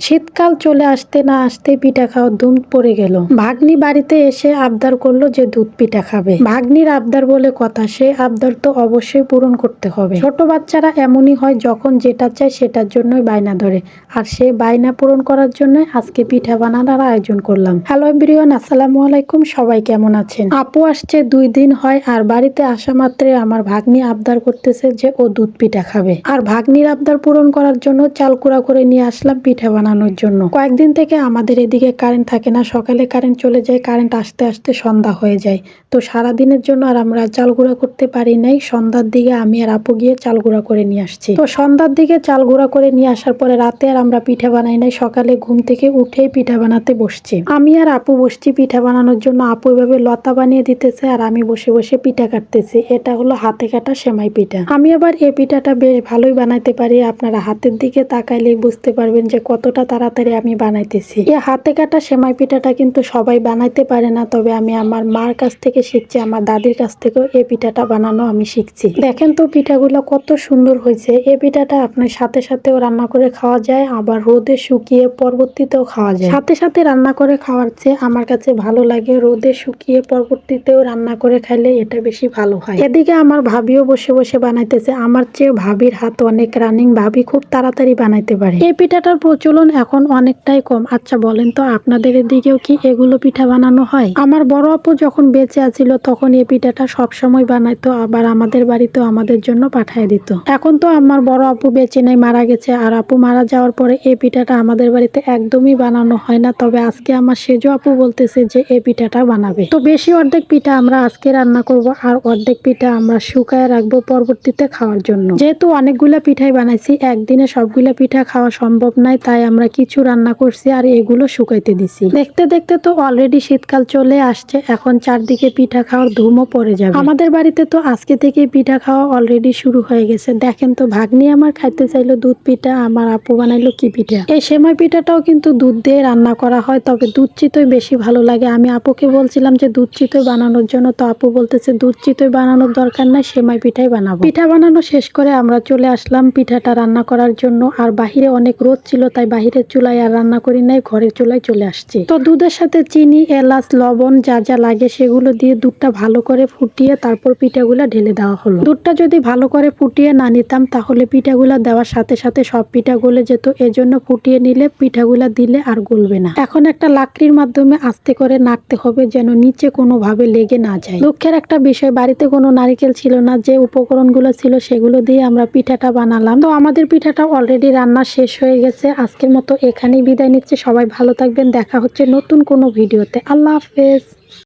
শীতকাল চলে আসতে না আসতে পিঠা খাওয়ার ধুম পড়ে গেল। ভাগ্নি বাড়িতে এসে আবদার করল যে দুধ পিঠা খাবে। ভাগ্নির আবদার বলে কথা, সে আবদার তো অবশ্যই পূরণ করতে হবে। ছোট বাচ্চারা এমনই হয়, যখন যেটা চায় সেটার জন্যই বায়না ধরে। আর সে বায়না পূরণ করার জন্য আজকে পিঠা বানানোর আয়োজন করলাম। হ্যালো এভরিওয়ান, আসসালামু আলাইকুম। সবাই কেমন আছেন? আপু আসছে, দুই দিন হয়, আর বাড়িতে আসা মাত্রে আমার ভাগ্নি আবদার করতেছে যে ও দুধ পিঠা খাবে। আর ভাগ্নির আবদার পূরণ করার জন্য চাল কুড়া করে নিয়ে আসলাম পিঠা বানানোর জন্য। কয়েকদিন থেকে আমাদের এদিকে কারেন্ট থাকে না, সকালে কারেন্ট চলে যায় কারেন্ট আসতে আসতে সন্ধ্যা হয়ে যায়। তো সারা দিনের জন্য আর আমরা চাল গুঁড়া করতে পারি নাই। সন্ধ্যার দিকে আমি আর আপু গিয়ে চাল গুঁড়া করে নিয়ে আসছি। তো সন্ধ্যার দিকে চাল গুঁড়া করে নিয়ে আসার পরে রাতে আর আমরা পিঠা বানাই নাই। সকালে ঘুম থেকে উঠেই পিঠা বানাতে বসছি। আমি আর আপু বসছি পিঠা বানানোর জন্য। আপু এভাবে লতা বানিয়ে দিতেছে আর আমি বসে বসে পিঠা কাটতেছি। এটা হলো হাতে কাটা সেমাই পিঠা। আমি আবার এই পিঠাটা বেশ ভালোই বানাইতে পারি। আপনারা হাতের দিকে তাকাইলেই বুঝতে পারবেন যে কতটা তাড়াতাড়ি আমি বানাইতেছি। এই হাতে কাটা সেমাই পিঠাটা কিন্তু সবাই বানাইতে পারে না, তবে আমি আমার মার কাছ থেকে শিখছি, আমার দাদির কাছ থেকেও এই পিঠাটা বানানো আমি শিখছি। দেখেন তো পিঠাগুলো কত সুন্দর হয়েছে। এই পিঠাটা আপনার সাথে সাথেও রান্না করে খাওয়া যায়, আবার রোদে শুকিয়ে পরবর্তীতেও খাওয়া যায়। সাথে সাথে রান্না করে খাওয়ার চেয়ে আমার কাছে ভালো লাগে রোদে শুকিয়ে পরবর্তীতেও রান্না করে খাইলে এটা বেশি ভালো হয়। এদিকে আমার ভাবিও বসে বসে বানাইতেছে। আমার চেয়ে ভাবির হাত অনেক রানিং ভাবি খুব তাড়াতাড়ি বানাইতে পারে। এই পিঠাটার প্রচলন এখন অনেকটাই কম। আচ্ছা বলেন তো আপনাদের এদিকেও কি এগুলো পিঠা বানানো হয়? আমার বড় আপু যখন বেঁচে আছিল, তখন এই পিঠাটা সব সময় বানাইতো, আবার আমাদের বাড়িতেও আমাদের জন্য পাঠিয়ে দিত। এখন তো আমার বড় আপু বেঁচে নেই, মারা গেছে, আর আপু মারা যাওয়ার পরে এই পিঠাটা আমাদের বাড়িতে একদমই বানানো হয় না। তবে আজকে আমার সেজো আপু বলতেছে যে এই পিঠাটা বানাবে। তো বেশি অর্ধেক পিঠা আমরা আজকে রান্না করব, আর অর্ধেক পিঠা আমরা শুকায় রাখব পরবর্তীতে খাওয়ার জন্য। যেহেতু অনেকগুলা পিঠাই বানাইছি, একদিনে সবগুলা পিঠা খাওয়া সম্ভব নয়, তাই আমরা কিছু রান্না করছি আর এগুলো শুকাইতে দিছি। দেখতে দেখতে তো অলরেডি শীতকাল চলে আসছে, এখন চারদিকে পিঠা খাওয়ার ধুমও পড়ে যাবে। আমাদের বাড়িতে তো আজকে থেকে পিঠা খাওয়া অলরেডি শুরু হয়ে গেছে। দেখেন তো, ভাগ্নি আমার খাইতে চাইলো দুধ পিঠা, আমার আপু বানাইলো কি পিঠা। এই সেমাই পিঠাটাও কিন্তু দুধ দিয়ে রান্না করা হয়, তবে দুধ চিতই বেশি ভালো লাগে। আমি আপুকে বলছিলাম যে দুধ চিতই বানানোর জন্য, তো আপু বলতেছে দুধ চিতই বানানোর দরকার নাই, সেমাই পিঠাই বানাবো। পিঠা বানানো শেষ করে আমরা চলে আসলাম পিঠাটা রান্না করার জন্য, আর বাহিরে অনেক রোদ ছিল, তাই বাহিরের চুলায় আর রান্না করি নাই, ঘরের চুলায় চলে আসছি। তো দুধের সাথে চিনি, এলাচ, লবণ যা যা লাগে সেগুলো দিয়ে দুধটা ভালো করে ফুটিয়ে তারপর পিঠাগুলা ঢেলে দেওয়া হলো। দুধটা যদি ভালো করে ফুটিয়ে না নিতাম, তাহলে পিঠাগুলা দেওয়ার সাথে সাথে সব পিঠা গলে যেত। এজন্য ফুটিয়ে নিলে পিঠাগুলা দিলে আর গলবে না। এখন একটা লাকড়ির মাধ্যমে আস্তে করে নাড়তে হবে যেন নিচে কোনোভাবে লেগে না যায়। দুঃখের একটা বিষয়, বাড়িতে কোনো নারিকেল ছিল না, যে উপকরণগুলো ছিল সেগুলো দিয়ে আমরা পিঠাটা বানালাম। তো আমাদের পিঠাটা অলরেডি রান্না শেষ হয়ে গেছে। আজকের মতো এখানেই বিদায় নিচ্ছে। সবাই ভালো থাকবেন। দেখা হচ্ছে নতুন কোনো ভিডিওতে। আল্লাহ হাফেজ।